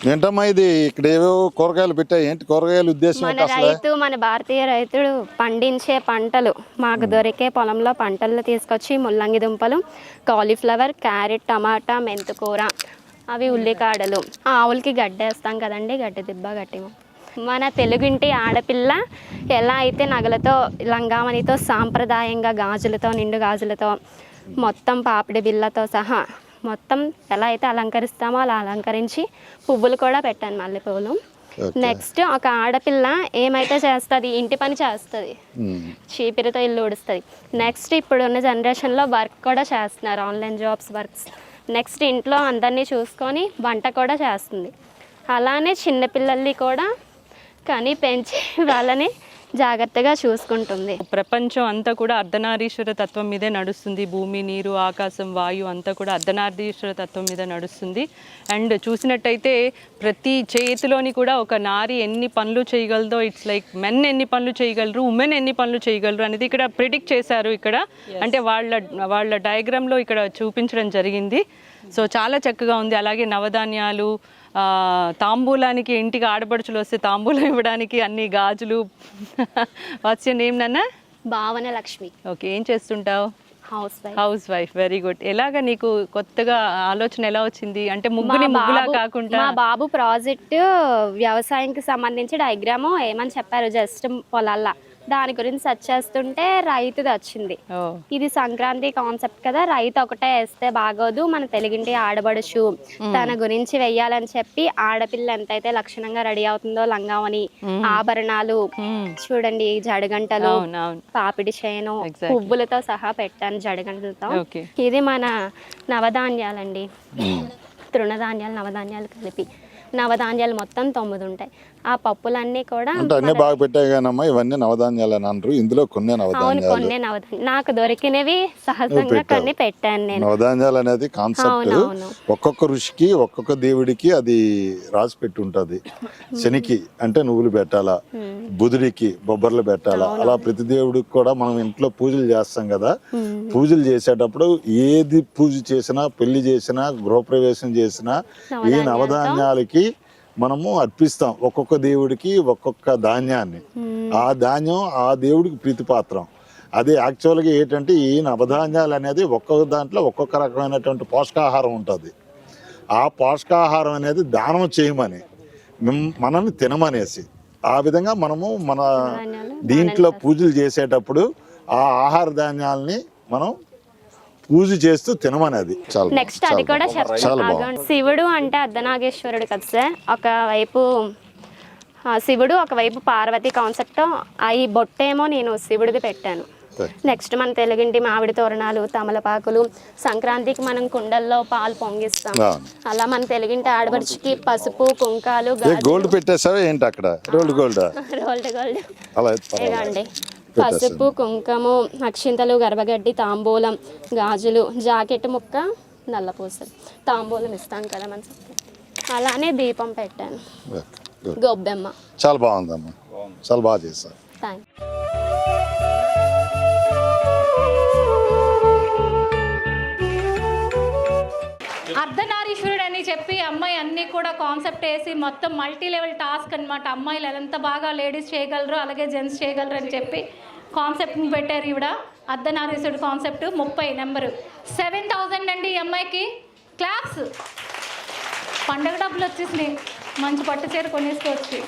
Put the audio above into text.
ఏంటమ్మా ఇది? ఇక్కడ ఏవో కూరగాయలు పెట్టాయి. ఏంటి కూరగాయల ఉద్దేశం మన రైతు మన భారతీయ రైతుడు పండించే పంటలు మాకు దొరికే పొలంలో పంటలు తీసుకొచ్చి ముల్లంగి దుంపలు కాలీఫ్లవర్ క్యారెట్ టమాటా మెంతుకూర అవి ఉల్లికాడలు ఆవులకి గడ్డేస్తాం కదండి గడ్డి దిబ్బ గట్టి మన తెలుగింటి ఆడపిల్ల ఎలా అయితే నగలతో లంగామణితో సాంప్రదాయంగా గాజులతో నిండు గాజులతో మొత్తం పాపిడి బిళ్ళతో సహా మొత్తం ఎలా అయితే అలంకరిస్తామో అలా అలంకరించి పువ్వులు కూడా పెట్టాను మల్లె పువ్వులు. Okay. నెక్స్ట్ ఒక ఆడపిల్ల ఏమైతే చేస్తుంది? ఇంటి పని చేస్తుంది. చీపిరితో ఇల్లు ఊడుస్తుంది. నెక్స్ట్ ఇప్పుడున్న జనరేషన్లో వర్క్ కూడా చేస్తున్నారు. ఆన్లైన్ జాబ్స్ వర్క్స్ నెక్స్ట్ ఇంట్లో అందరినీ చూసుకొని వంట కూడా చేస్తుంది. అలానే చిన్నపిల్లల్ని కూడా కని పెంచి వాళ్ళని జాగ్రత్తగా చూసుకుంటుంది. ప్రపంచం అంతా కూడా అర్ధనారీశ్వర తత్వం మీదే నడుస్తుంది. భూమి నీరు ఆకాశం వాయు అంతా కూడా అర్ధనారీశ్వర తత్వం మీద నడుస్తుంది. అండ్ చూసినట్టయితే ప్రతి చేతిలోని కూడా ఒక నారి ఎన్ని పనులు చేయగలదో ఇట్స్ లైక్ మెన్ ఎన్ని పనులు చేయగలరు ఉమెన్ ఎన్ని పనులు చేయగలరు అనేది ఇక్కడ ప్రిడిక్ట్ చేశారు ఇక్కడ. అంటే వాళ్ళ వాళ్ళ డయాగ్రామ్లో ఇక్కడ చూపించడం జరిగింది. సో చాలా చక్కగా ఉంది. అలాగే నవధాన్యాలు తాంబూలానికి ఇంటికి ఆడపడుచులు వస్తే తాంబూలం ఇవ్వడానికి అన్ని గాజులు. వచ్చే నేమ్ నాన్న? భావన లక్ష్మి. ఓకే ఏం చేస్తుంటావు? House wife house wife very good ఎలాగ నీకు కొత్తగా ఆలోచన ఎలా వచ్చింది? అంటే ముగ్గుని ముగ్గులా కాకుండా మా బాబు ప్రాజెక్ట్ వ్యవసాయంకి సంబంధించి డయాగ్రాము ఏమని చెప్పారు? జస్ట్ పొలాల్లో. దాని గురించి సెర్చ్ చేస్తుంటే రైతుది వచ్చింది. ఇది సంక్రాంతి కాన్సెప్ట్ కదా రైతు ఒకటే వేస్తే బాగోదు మన తెలుగింటి ఆడబడుచు. తన గురించి వెయ్యాలని చెప్పి ఆడపిల్ల ఎంతైతే లక్షణంగా రెడీ అవుతుందో లంగావని ఆభరణాలు. చూడండి జడగంటలు పాపిడి చేను Exactly. పువ్వులతో సహా పెట్టాను జడగంటలతో. ఓకే ఇది మన నవధాన్యాలండి. తృణధాన్యాలు నవధాన్యాలు కలిపి. నవధాన్యాలు మొత్తం తొమ్మిది ఉంటాయి. ఆ పప్పులన్నీ కూడా అన్ని బాగా పెట్టాయి కానమ్మా ఇవన్నీ నవధాన్యాలు అని అంటారు ఇందులో కొన్ని అవును నవధాన్యాలు కొన్ని నవధాన్యాలు. నాకు దొరికినవి సహజంగా కొన్ని పెట్టాను నేను. నవధాన్యాలు అనేది కాన్సెప్ట్ అవునవును. ఒక్కొక్క ఋషికి ఒక్కొక్క దేవుడికి అది రాసి పెట్టి ఉంటది శనికి అంటే నువ్వులు పెట్టాలా? బుధుడికి బొబ్బర్లు పెట్టాలా? అలా ప్రతి దేవుడికి కూడా మనం ఇంట్లో పూజలు చేస్తాం కదా. పూజలు చేసేటప్పుడు ఏది పూజ చేసినా పెళ్ళి చేసినా గృహప్రవేశం చేసినా ఈ నవధాన్యాలకి మనము అర్పిస్తాం ఒక్కొక్క దేవుడికి ఒక్కొక్క ధాన్యాన్ని. ఆ ధాన్యం ఆ దేవుడికి ప్రీతిపాత్రం. అది యాక్చువల్గా ఏంటంటే ఈ నవధాన్యాలు అనేది ఒక్కొక్క దాంట్లో ఒక్కొక్క రకమైనటువంటి పోషకాహారం ఉంటుంది. ఆ పోషకాహారం అనేది దానం చేయమని మనల్ని తినమనేసి ఆ విధంగా మనము మన దీంట్లో పూజలు చేసేటప్పుడు ఆ ఆహార ధాన్యాలని మనం పూజ చేస్తూ తినమనేది. చాలా నెక్స్ట్ అది కూడా చెప్తాను. శివుడు అంటే అర్ధనాగేశ్వరుడు కదా సార్. ఒకవైపు ఆ, శివుడు ఒకవైపు పార్వతి కాన్సెప్ట్ ఈ బొట్టేమో నేను శివుడిది పెట్టాను. నెక్స్ట్ మన తెలుగింటి మామిడి తోరణాలు తమలపాకులు సంక్రాంతికి మనం కుండల్లో పాలు పొంగిస్తాం. అలా మన తెలుగింటి ఆడపడుచుకి పసుపు కుంకాలు గోల్డ్ పెట్టేసావా ఏంటి అక్కడ? Rolled gold? Rolled gold. పసుపు కుంకుమ అక్షింతలు గర్భగడ్డి తాంబూలం గాజులు జాకెట్ ముక్క నల్లపూసలు తాంబూలం ఇస్తాం కదా మన. అలానే దీపం పెట్టాను. గొబ్బెమ్మ. చాలా బాగుందమ్మా. చాలా బాగా చేశారు. థ్యాంక్ కూడా కాన్సెప్ట్ వేసి మొత్తం మల్టీ లెవెల్ టాస్క్ అనమాట అమ్మాయిలు ఎంత బాగా లేడీస్ చేయగలరు అలాగే జెంట్స్ చేయగలరు అని చెప్పి కాన్సెప్ట్ని పెట్టారు ఈవిడ. అర్ధనారీసుడు కాన్సెప్ట్ ముప్పై నెంబరు. సెవెన్ థౌజండ్ అండి ఈ అమ్మాయికి. క్లాప్స్. పండగ డబ్బులు వచ్చేసినాయి. మంచి పట్టు చీర కొనేసుకోవచ్చు.